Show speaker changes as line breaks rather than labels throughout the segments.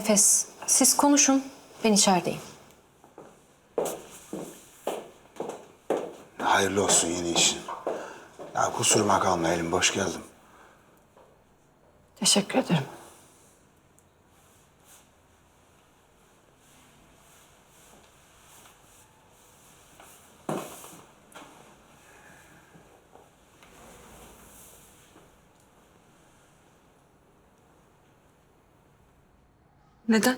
Nefes, siz konuşun. Ben içerideyim.
Hayırlı olsun yeni işin. Ya kusuruma kalma elim boş geldim.
Teşekkür ederim.
Neden?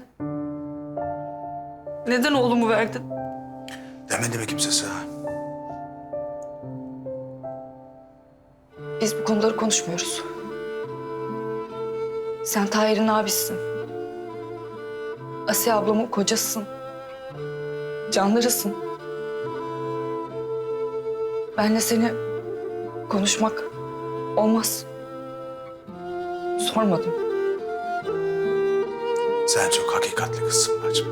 Neden oğlumu verdin?
Demedi mi kimse sana?
Biz bu konuları konuşmuyoruz. Sen Tahir'in abisisin. Asiye ablamın kocasısın. Canlarısın. Benle seni konuşmak olmaz. Sormadım.
Sen çok hakikatli kızsın bacım.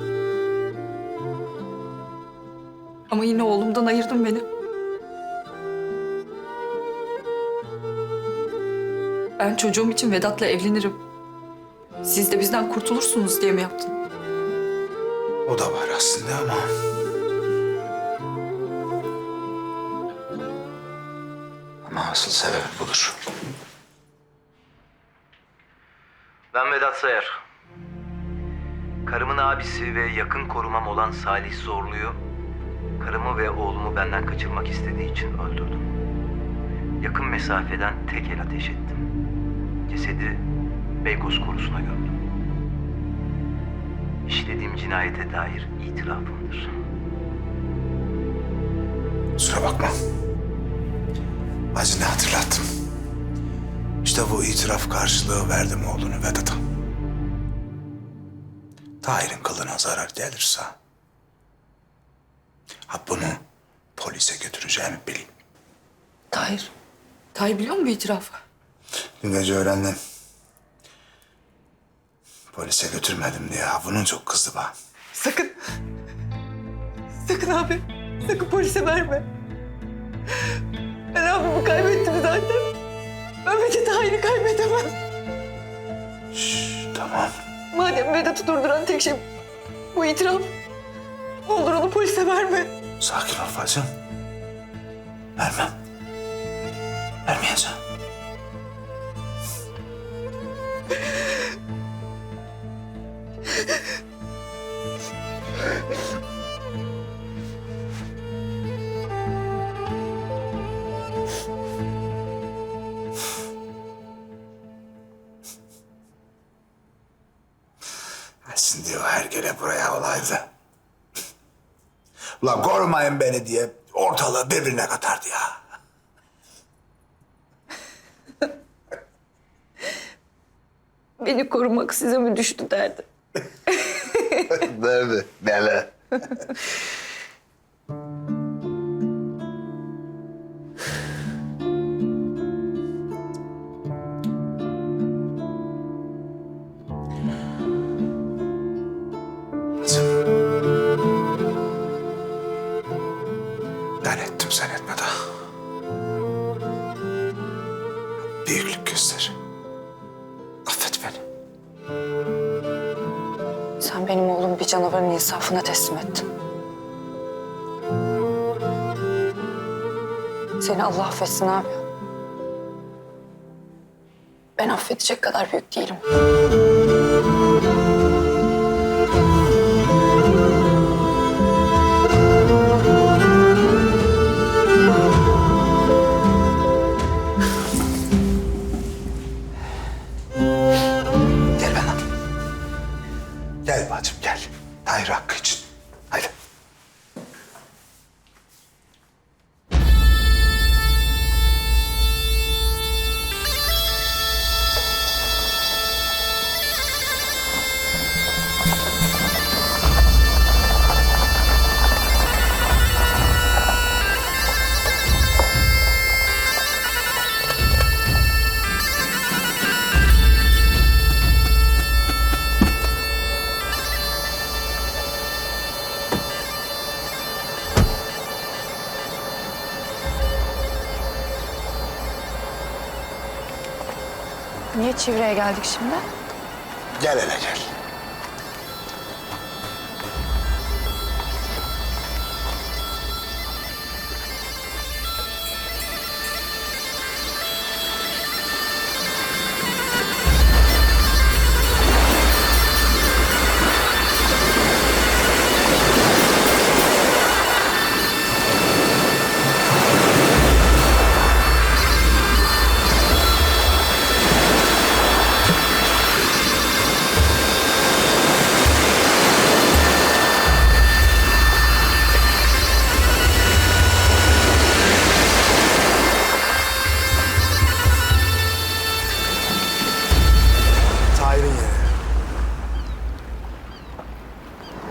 Ama yine oğlumdan ayırdın beni. Ben çocuğum için Vedat'la evlenirim. Siz de bizden kurtulursunuz diye mi yaptın?
O da var aslında ama... Ama asıl sebebi budur.
Ben Vedat Sayar. Karımın abisi ve yakın korumam olan Salih Zorlu'yu karımı ve oğlumu benden kaçırmak istediği için öldürdüm. Yakın mesafeden tek el ateş ettim. Cesedi Beykoz korusuna gömdüm. İşlediğim cinayete dair itirafımdır.
Kusura bakma. Acını hatırlattım. İşte bu itiraf karşılığı verdim oğlunu Vedat'a. Tahir'in kılına zarar gelirse... Ha bunu polise götüreceğimi bilin.
Tahir. Tahir biliyor mu bu itirafı?
Dün gece öğrendim. Polise götürmedim diye ha bunun çok kızdı bana.
Sakın. Sakın abi. Sakın polise verme. Ben abimi kaybettim zaten. Ben Vedat Tahir'i kaybedemem.
Şşş tamam.
Madem Vedat'ı durduran tek şey bu itiraf. Olur onu polise verme.
Sakin ol bacım. Vermem. Vermeyeceğim. Hergele buraya olaydı. Ulan korumayın beni diye ortalığı birbirine katardı ya.
Beni korumak size mi düştü derdi.
Nerede? Nele?
canavarın insafına teslim ettin. Seni Allah affetsin abi. Ben affedecek kadar büyük değilim.
Niye çevreye geldik şimdi?
Gel hele gel.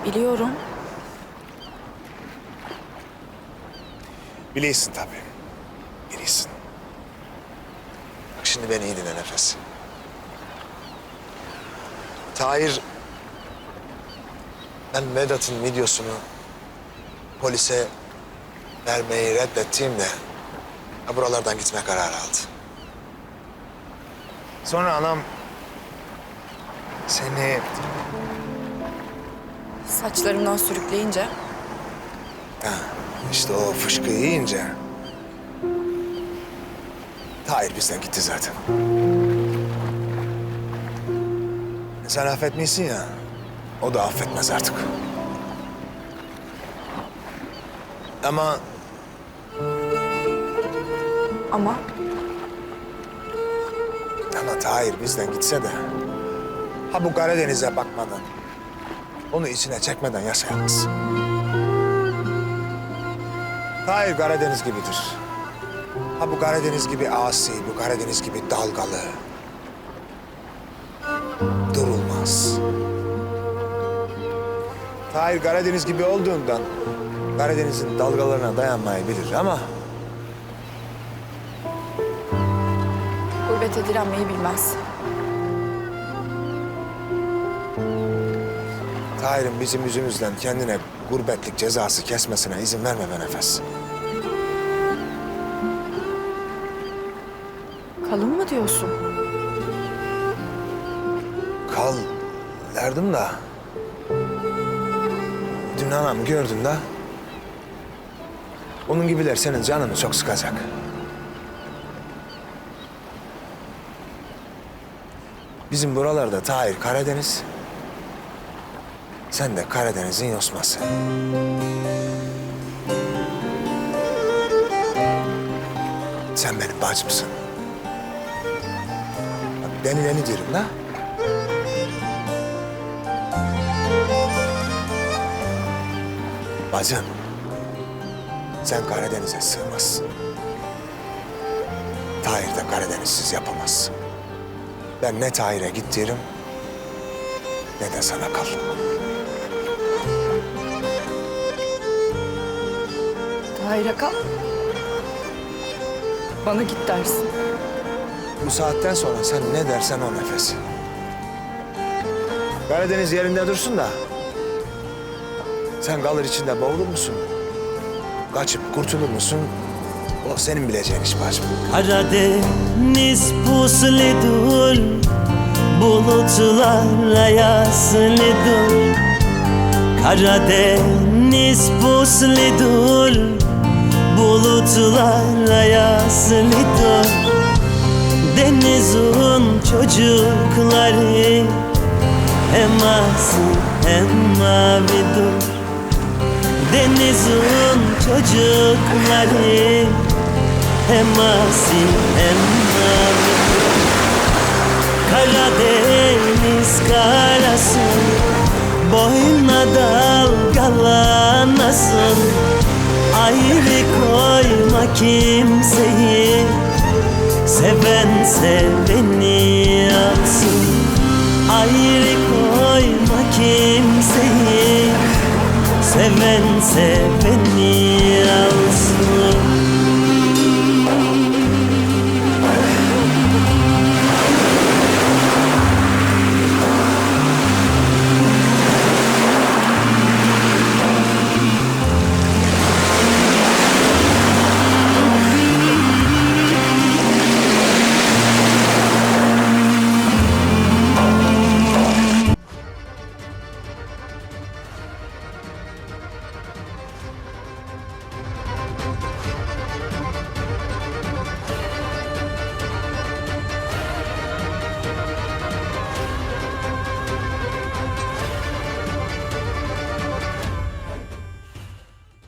Biliyorum.
Biliyorsun tabii. Biliyorsun. Bak şimdi beni iyi dinle nefes. Tahir... Ben Vedat'ın videosunu polise vermeyi reddettiğimde ha, buralardan gitme kararı aldı. Sonra anam seni
Saçlarımdan sürükleyince
Ha, işte o fışkıyı yiyince... Tahir bizden gitti zaten. Sen affetmişsin ya, o da affetmez artık. Ama
ama
ama Tahir bizden gitse de... Ha bu Karadeniz'e bakmadan, onu içine çekmeden yaşayamaz. Tahir Karadeniz gibidir. Ha bu Karadeniz gibi asi, bu Karadeniz gibi dalgalı. Durulmaz. Tahir Karadeniz gibi olduğundan Karadeniz'in dalgalarına dayanmayabilir ama
gurbete direnmeyi bilmez.
Tahir'in bizim yüzümüzden kendine gurbetlik cezası kesmesine izin verme be nefes.
Kalın mı diyorsun?
Kal derdim da. Dün anam gördün de. Onun gibiler senin canını çok sıkacak. Bizim buralarda Tahir Karadeniz. Sen de Karadeniz'in yosması. Sen benim bacımsın. Bak denileni diyorum da. Bacım, sen Karadeniz'e sığmazsın. Tahir de Karadenizsiz yapamaz. Ben ne Tahir'e git derim, ne de sana kal.
Tahir'e kal. Bana git dersin.
Bu saatten sonra sen ne dersen o nefes. Karadeniz yerinde dursun da. Sen kalır içinde boğulur musun? Kaçıp kurtulur musun? O senin bileceğin iş bacım.
Karadeniz pusludur Bulutlarla yaslıdır Karadeniz pusludur Bulutlarla yaslıdır Denizin çocukları Hem asi hem mavidir Denizin çocukları hem asi hem mavi Karadeniz karası. Boyuna dalgalanasın. Ayrı koyma kimseyi Seven seveni alsın Ayrı koyma kimseyi Seven seveni